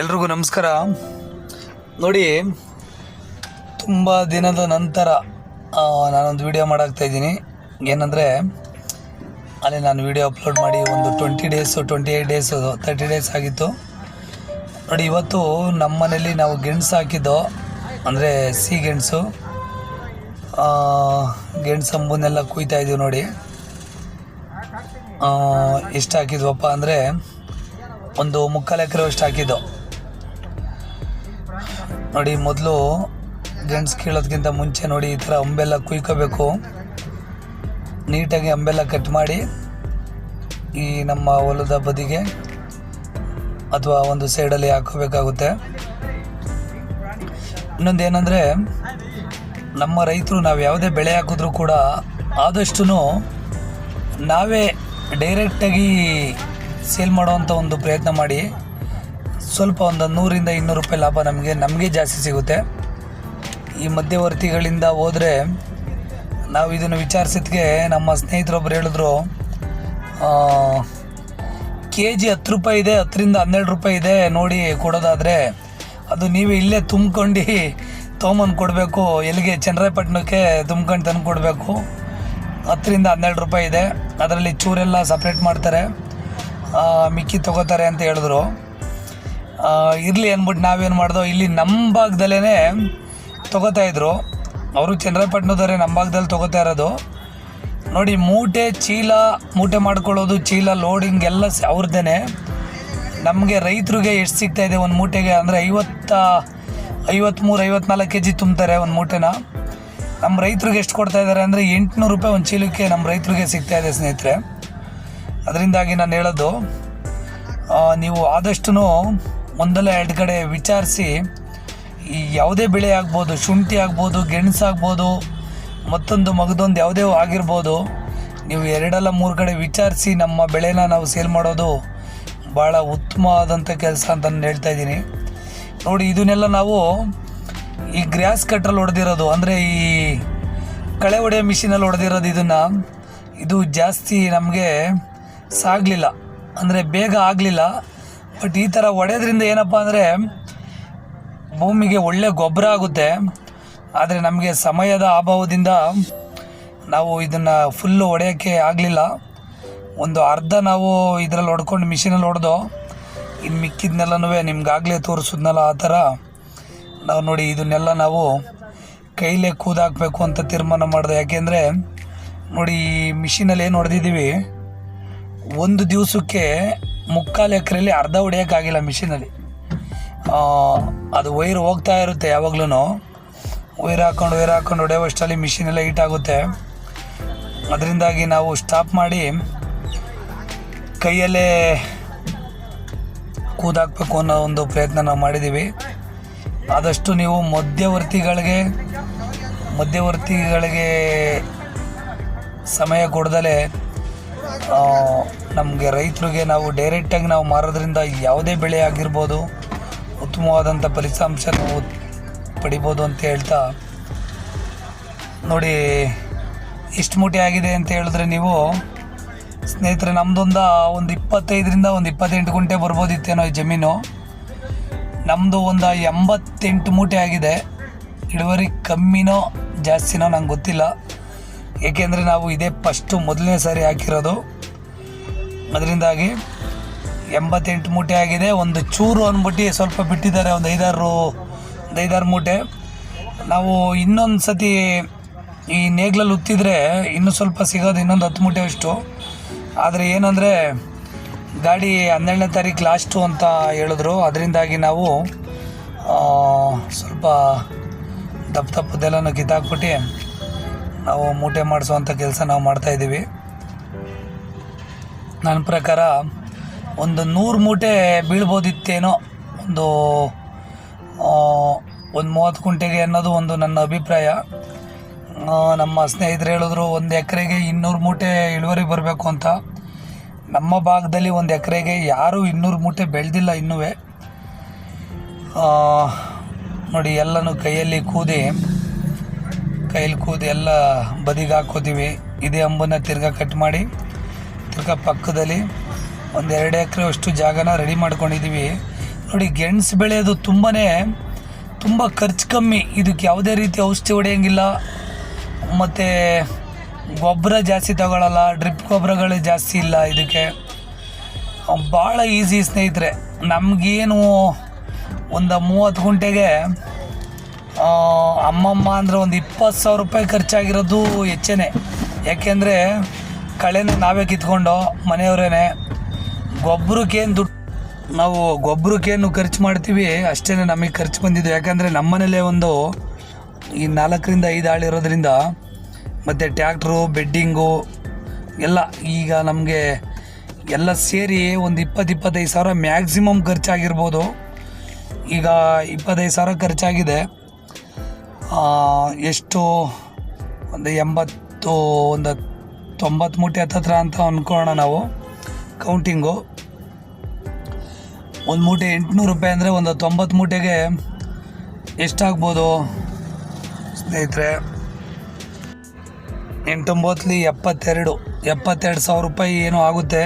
ಎಲ್ರಿಗೂ ನಮಸ್ಕಾರ. ನೋಡಿ, ತುಂಬ ದಿನದ ನಂತರ ನಾನೊಂದು ವಿಡಿಯೋ ಮಾಡಾಕ್ತಾ ಇದ್ದೀನಿ. ಏನಂದರೆ, ಅಲ್ಲಿ ನಾನು ವಿಡಿಯೋ ಅಪ್ಲೋಡ್ ಮಾಡಿ ಒಂದು twenty days twenty eight days thirty days ಆಗಿತ್ತು. ನೋಡಿ, ಇವತ್ತು ನಮ್ಮ ಮನೇಲಿ ನಾವು ಗೆಣಸು ಹಾಕಿದ್ದು, ಅಂದರೆ ಸಿಹಿ ಗೆಣಸು. ಗೆಣಸು ಅಂಬುನೆಲ್ಲ ಕುಯ್ತಾ ಇದ್ದೀವಿ ನೋಡಿ. ಎಷ್ಟು ಹಾಕಿದ್ವಪ್ಪ ಅಂದರೆ, ಒಂದು ಮುಕ್ಕಾಲು ಎಕರೆ ಅಷ್ಟು ಹಾಕಿದ್ದು. ನೋಡಿ, ಮೊದಲು ಗೆಣಸು ಕೇಳೋದಕ್ಕಿಂತ ಮುಂಚೆ ನೋಡಿ, ಈ ಥರ ಅಂಬೆಲ್ಲ ಕುಯ್ಕೋಬೇಕು. ನೀಟಾಗಿ ಅಂಬೆಲ್ಲ ಕಟ್ ಮಾಡಿ ಈ ನಮ್ಮ ಹೊಲದ ಬದಿಗೆ ಅಥವಾ ಒಂದು ಸೈಡಲ್ಲಿ ಹಾಕೋಬೇಕಾಗುತ್ತೆ ಇನ್ನೊಂದು ಏನಂದರೆ, ನಮ್ಮ ರೈತರು ನಾವು ಯಾವುದೇ ಬೆಳೆ ಹಾಕಿದ್ರೂ ಕೂಡ ಆದಷ್ಟು ನಾವೇ ಡೈರೆಕ್ಟಾಗಿ ಸೇಲ್ ಮಾಡೋವಂಥ ಒಂದು ಪ್ರಯತ್ನ ಮಾಡಿ ಸ್ವಲ್ಪ ಒಂದು ನೂರಿಂದ ಇನ್ನೂರು ರೂಪಾಯಿ ಲಾಭ ನಮಗೆ ನಮಗೆ ಜಾಸ್ತಿ ಸಿಗುತ್ತೆ. ಈ ಮಧ್ಯವರ್ತಿಗಳಿಂದ ಹೋದರೆ ನಾವು ಇದನ್ನು ವಿಚಾರಿಸಿದ್ಗೆ ನಮ್ಮ ಸ್ನೇಹಿತರೊಬ್ಬರು ಹೇಳಿದ್ರು ಕೆ ಜಿ ಹತ್ತು ರೂಪಾಯಿ ಇದೆ, ಹತ್ತರಿಂದ ಹನ್ನೆರಡು ರೂಪಾಯಿ ಇದೆ ನೋಡಿ ಕೊಡೋದಾದರೆ ಅದು ನೀವೇ ಇಲ್ಲೇ ತುಂಬ್ಕೊಂಡು ತೊಗೊಂಬಂದು ಕೊಡಬೇಕು. ಎಲ್ಲಿಗೆ? ಚನ್ನರಾಯಪಟ್ಟಣಕ್ಕೆ ತುಂಬ್ಕೊಂಡು ತಂದು ಕೊಡಬೇಕು. ಹತ್ತರಿಂದ ಹನ್ನೆರಡು ರೂಪಾಯಿ ಇದೆ. ಅದರಲ್ಲಿ ಚೂರೆಲ್ಲ ಸಪ್ರೇಟ್ ಮಾಡ್ತಾರೆ. ಮಿಕ್ಕಿ ತಗೋತಾರೆ ಅಂತ ಹೇಳಿದ್ರು. ಇರಲಿ ಅಂದ್ಬಿಟ್ಟು ನಾವೇನು ಮಾಡ್ದೋ, ಇಲ್ಲಿ ನಮ್ಮ ಭಾಗದಲ್ಲೇ ತಗೋತಾ ಇದ್ರು. ಅವರು ಚಂದ್ರಪಟ್ಟಣದವರೇ ನಮ್ಮ ಭಾಗದಲ್ಲಿ ತೊಗೋತಾ ಇರೋದು. ನೋಡಿ, ಮೂಟೆ, ಚೀಲ, ಮೂಟೆ ಮಾಡ್ಕೊಳ್ಳೋದು, ಚೀಲ ಲೋಡಿಂಗ್ ಎಲ್ಲ ಅವ್ರದ್ದೇ ನಮಗೆ ರೈತರಿಗೆ ಎಷ್ಟು ಸಿಗ್ತಾ ಇದೆ ಒಂದು ಮೂಟೆಗೆ? ಅಂದರೆ ಐವತ್ತ ಐವತ್ತ್ಮೂರು ಐವತ್ನಾಲ್ಕು ಕೆ ಜಿ ತುಂಬ್ತಾರೆ ಒಂದು ಮೂಟೆನ. ನಮ್ಮ ರೈತರಿಗೆ ಎಷ್ಟು ಕೊಡ್ತಾ ಇದ್ದಾರೆ ಅಂದರೆ ಎಂಟುನೂರು ರೂಪಾಯಿ ಒಂದು ಚೀಲಕ್ಕೆ ನಮ್ಮ ರೈತರಿಗೆ ಸಿಗ್ತಾ ಇದೆ, ಸ್ನೇಹಿತರೆ. ಅದರಿಂದಾಗಿ ನಾನು ಹೇಳೋದು ನೀವು ಆದಷ್ಟು ಒಂದಲ್ಲ ಎರಡು ಕಡೆ ವಿಚಾರಿಸಿ, ಈ ಯಾವುದೇ ಬೆಳೆ ಆಗ್ಬೋದು, ಶುಂಠಿ ಆಗ್ಬೋದು ಗೆಣಸಾಗ್ಬೋದು ಮತ್ತೊಂದು ಮಗದೊಂದು ಯಾವುದೇ ಆಗಿರ್ಬೋದು, ನೀವು ಎರಡಲ್ಲ ಮೂರು ಕಡೆ ವಿಚಾರಿಸಿ ನಮ್ಮ ಬೆಳೆನ ನಾವು ಸೇಲ್ ಮಾಡೋದು ಭಾಳ ಉತ್ತಮವಾದಂಥ ಕೆಲಸ ಅಂತ ನಾನು ಹೇಳ್ತಾ ಇದ್ದೀನಿ. ನೋಡಿ, ಇದನ್ನೆಲ್ಲ ನಾವು ಈ ಗ್ರ್ಯಾಸ್ ಕಟ್ರಲ್ಲಿ ಹೊಡೆದಿರೋದು, ಅಂದರೆ ಈ ಕಳೆ ಹೊಡೆಯೋ ಮಿಷಿನಲ್ಲಿ ಹೊಡೆದಿರೋದು ಇದನ್ನು, ಇದು ಜಾಸ್ತಿ ನಮಗೆ ಸಾಗಲಿಲ್ಲ, ಅಂದರೆ ಬೇಗ ಆಗಲಿಲ್ಲ. ಬಟ್ ಈ ಥರ ಹೊಡೆಯೋದ್ರಿಂದ ಏನಪ್ಪ ಅಂದರೆ ಭೂಮಿಗೆ ಒಳ್ಳೆ ಗೊಬ್ಬರ ಆಗುತ್ತೆ. ಆದರೆ ನಮಗೆ ಸಮಯದ ಅಭಾವದಿಂದ ನಾವು ಇದನ್ನು ಫುಲ್ಲು ಹೊಡೆಯೋಕ್ಕೆ ಆಗಲಿಲ್ಲ. ಒಂದು ಅರ್ಧ ನಾವು ಇದರಲ್ಲಿ ಹೊಡ್ಕೊಂಡು ಮಿಷಿನಲ್ಲಿ ಹೊಡೆದು ಇನ್ನು ಮಿಕ್ಕಿದ್ನೆಲ್ಲನೂ ನಿಮ್ಗಾಗಲೇ ತೋರಿಸಿದ್ನಲ್ಲ ಆ ಥರ ನಾವು ನೋಡಿ ಇದನ್ನೆಲ್ಲ ನಾವು ಕೈಲೇ ಕೂದಾಕಬೇಕು ಅಂತ ತೀರ್ಮಾನ ಮಾಡಿದೆ. ಯಾಕೆಂದರೆ ನೋಡಿ ಈ ಮಿಷಿನಲ್ಲಿ ಏನು ಹೊಡೆದಿದ್ದೀವಿ? ಒಂದು ದಿವಸಕ್ಕೆ ಮುಕ್ಕಾಲು ಎಕರೆಯಲ್ಲಿ ಅರ್ಧ ಹೊಡಿಯೋಕ್ಕಾಗಿಲ್ಲ ಮಿಷಿನಲ್ಲಿ. ಅದು ವೈರ್ ಹೋಗ್ತಾ ಇರುತ್ತೆ ಯಾವಾಗ್ಲೂ ವೈರ್ ಹಾಕೊಂಡು ವೈರ್ ಹಾಕೊಂಡು ಹೊಡೆಯುವಷ್ಟರಲ್ಲಿ ಮಿಷಿನ್ ಎಲ್ಲ ಹೀಟ್ ಆಗುತ್ತೆ. ಅದರಿಂದಾಗಿ ನಾವು ಸ್ಟಾಪ್ ಮಾಡಿ ಕೈಯಲ್ಲೇ ಕೂದಾಕಬೇಕು ಅನ್ನೋ ಒಂದು ಪ್ರಯತ್ನ ನಾವು ಮಾಡಿದ್ದೀವಿ. ಆದಷ್ಟು ನೀವು ಮಧ್ಯವರ್ತಿಗಳಿಗೆ ಮಧ್ಯವರ್ತಿಗಳಿಗೆ ಸಮಯ ಕೊಡ್ದಲೇ ನಮಗೆ ರೈತರಿಗೆ ನಾವು ಡೈರೆಕ್ಟಾಗಿ ನಾವು ಮಾರೋದ್ರಿಂದ ಯಾವುದೇ ಬೆಳೆ ಆಗಿರ್ಬೋದು ಉತ್ತಮವಾದಂಥ ಫಲಿತಾಂಶ ನಾವು ಪಡಿಬೋದು ಅಂತ ಹೇಳ್ತಾ, ನೋಡಿ, ಇಷ್ಟು ಮೂಟೆ ಆಗಿದೆ ಅಂತ ಹೇಳಿದ್ರೆ ನೀವು ಸ್ನೇಹಿತರೆ ನಮ್ಮದೊಂದ ಒಂದು ಇಪ್ಪತ್ತೈದರಿಂದ ಒಂದು ಇಪ್ಪತ್ತೆಂಟು ಗುಂಟೆ ಬರ್ಬೋದಿತ್ತೇನೋ ಈ ಜಮೀನು. ನಮ್ಮದು ಒಂದು ಎಂಬತ್ತೆಂಟು ಮೂಟೆ ಆಗಿದೆ. ಇಳುವರಿ ಕಮ್ಮಿನೋ ಜಾಸ್ತಿನೋ ನಂಗೆ ಗೊತ್ತಿಲ್ಲ. ಏಕೆಂದರೆ ನಾವು ಇದೇ ಫಸ್ಟು ಮೊದಲನೇ ಸಾರಿ ಹಾಕಿರೋದು. ಅದರಿಂದಾಗಿ ಎಂಬತ್ತೆಂಟು ಮೂಟೆ ಆಗಿದೆ. ಒಂದು ಚೂರು ಅಂದ್ಬಿಟ್ಟು ಸ್ವಲ್ಪ ಬಿಟ್ಟಿದ್ದಾರೆ, ಒಂದು ಐದಾರು ಒಂದು ಐದಾರು ಮೂಟೆ. ನಾವು ಇನ್ನೊಂದು ಸತಿ ಈ ನೇಗ್ಲಲ್ಲಿ ಉತ್ತಿದ್ರೆ ಇನ್ನೂ ಸ್ವಲ್ಪ ಸಿಗೋದು ಇನ್ನೊಂದು ಹತ್ತು ಮೂಟೆ ಅಷ್ಟು. ಆದರೆ ಏನಂದರೆ ಗಾಡಿ ಹನ್ನೆರಡನೇ ತಾರೀಕು ಲಾಸ್ಟು ಅಂತ ಹೇಳಿದ್ರು. ಅದರಿಂದಾಗಿ ನಾವು ಸ್ವಲ್ಪ ದಪ್ಪ ದಪ್ಪದೆಲ್ಲನೂ ಕಿತ್ತಾಕ್ಬಿಟ್ಟು ನಾವು ಮೂಟೆ ಮಾಡಿಸುವಂಥ ಕೆಲಸ ನಾವು ಮಾಡ್ತಾಯಿದ್ದೀವಿ ನನ್ನ ಪ್ರಕಾರ ಒಂದು ನೂರು ಮೂಟೆ ಬೀಳ್ಬೋದಿತ್ತೇನೋ ಒಂದು ಒಂದು ಮೂವತ್ತು ಕುಂಟೆಗೆ ಅನ್ನೋದು ಒಂದು ನನ್ನ ಅಭಿಪ್ರಾಯ. ನಮ್ಮ ಸ್ನೇಹಿತರು ಹೇಳಿದ್ರು, ಒಂದು ಎಕರೆಗೆ ಇನ್ನೂರು ಮೂಟೆ ಇಳುವರಿ ಬರಬೇಕು ಅಂತ. ನಮ್ಮ ಭಾಗದಲ್ಲಿ ಒಂದು ಎಕರೆಗೆ ಯಾರೂ ಇನ್ನೂರು ಮೂಟೆ ಬೆಳೆದಿಲ್ಲ ಇನ್ನೂ ನೋಡಿ ಎಲ್ಲನೂ ಕೈಯಲ್ಲಿ ಕೂದಿ ಕೈಯಲ್ಲಿ ಕೂದಿ ಎಲ್ಲ ಬದಿಗೆ ಹಾಕೋತೀವಿ ಇದೇ ಅಂಬನ್ನ ತಿರ್ಗಾ ಕಟ್ ಮಾಡಿ, ತಿರ್ಗಾ ಪಕ್ಕದಲ್ಲಿ ಒಂದು ಎರಡು ಎಕರೆ ಅಷ್ಟು ಜಾಗನ ರೆಡಿ ಮಾಡ್ಕೊಂಡಿದ್ದೀವಿ ನೋಡಿ ಗೆಣಸು ಬೆಳೆಯೋದು ತುಂಬಾ ತುಂಬ ಖರ್ಚು ಕಮ್ಮಿ. ಇದಕ್ಕೆ ಯಾವುದೇ ರೀತಿ ಔಷಧಿ ಹೊಡೆಯೋಂಗಿಲ್ಲ. ಮತ್ತು ಗೊಬ್ಬರ ಜಾಸ್ತಿ ತಗೊಳ್ಳಲ್ಲ ಡ್ರಿಪ್ ಗೊಬ್ಬರಗಳು ಜಾಸ್ತಿ ಇಲ್ಲ ಇದಕ್ಕೆ. ಭಾಳ ಈಸಿ ಸ್ನೇಹಿತರೆ. ನಮಗೇನು ಒಂದು ಮೂವತ್ತು ಗುಂಟೆಗೆ ಅಮ್ಮಮ್ಮ ಅಂದರೆ ಒಂದು ಇಪ್ಪತ್ತು ಸಾವಿರ ರೂಪಾಯಿ ಖರ್ಚಾಗಿರೋದು ಹೆಚ್ಚೇನೆ ಯಾಕೆಂದರೆ ಕಳೆನ ನಾವೇ ಕಿತ್ಕೊಂಡು ಮನೆಯವರೇ ಗೊಬ್ಬರಕ್ಕೇನು ದುಡ್ಡು ನಾವು ಗೊಬ್ಬರಕ್ಕೇನು ಖರ್ಚು ಮಾಡ್ತೀವಿ ಅಷ್ಟೇ ನಮಗೆ ಖರ್ಚು ಬಂದಿದ್ದು ಯಾಕಂದರೆ ನಮ್ಮನೇಲೇ ಒಂದು ಈ ನಾಲ್ಕರಿಂದ ಐದು ಆಳಿರೋದ್ರಿಂದ ಮತ್ತು ಟ್ಯಾಕ್ಟ್ರು, ಬೆಡ್ಡಿಂಗು, ಎಲ್ಲ ಈಗ ನಮಗೆ ಎಲ್ಲ ಸೇರಿ ಒಂದು ಇಪ್ಪತ್ತು, ಇಪ್ಪತ್ತೈದು ಸಾವಿರ ಮ್ಯಾಕ್ಸಿಮಮ್ ಖರ್ಚಾಗಿರ್ಬೋದು. ಈಗ ಇಪ್ಪತ್ತೈದು ಸಾವಿರ ಖರ್ಚಾಗಿದೆ. ಎಷ್ಟು, ಒಂದು ಎಂಬತ್ತು, ಒಂದು ತೊಂಬತ್ತು ಮೂಟೆ ಹತ್ತತ್ರ ಅಂತ ಅಂದ್ಕೊಳ್ಳೋಣ ನಾವು. ಕೌಂಟಿಂಗು ಒಂದು ಮೂಟೆ ಎಂಟುನೂರು ರೂಪಾಯಿ ಅಂದರೆ ಒಂದು ತೊಂಬತ್ತು ಮೂಟೆಗೆ ಎಷ್ಟಾಗ್ಬೋದು? ಸ್ನೇಹಿತರೆ, ಎಂಟೊಂಬತ್ತಲಿ ಎಪ್ಪತ್ತೆರಡು ಎಪ್ಪತ್ತೆರಡು ಸಾವಿರ ರೂಪಾಯಿ ಏನೋ ಆಗುತ್ತೆ.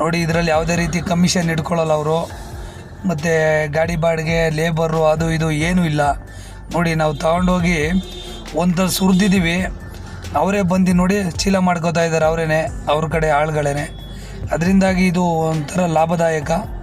ನೋಡಿ, ಇದರಲ್ಲಿ ಯಾವುದೇ ರೀತಿ ಕಮಿಷನ್ ಇಟ್ಕೊಳ್ಳಲ್ಲ ಅವರು. ಮತ್ತು ಗಾಡಿ ಬಾಡಿಗೆ ಲೇಬರು ಅದು ಇದು ಏನೂ ಇಲ್ಲ. ನೋಡಿ, ನಾವು ತಗೊಂಡೋಗಿ ಒಂದು ಸುರಿದಿದ್ದೀವಿ ಅವರೇ ಬಂದು ನೋಡಿ, ಚೀಲ ಮಾಡ್ಕೋತಾ ಇದ್ದಾರೆ ಅವರೇ ಅವ್ರ ಕಡೆ ಆಳುಗಳೇನೆ. ಅದರಿಂದಾಗಿ ಇದು ಒಂಥರ ಲಾಭದಾಯಕ.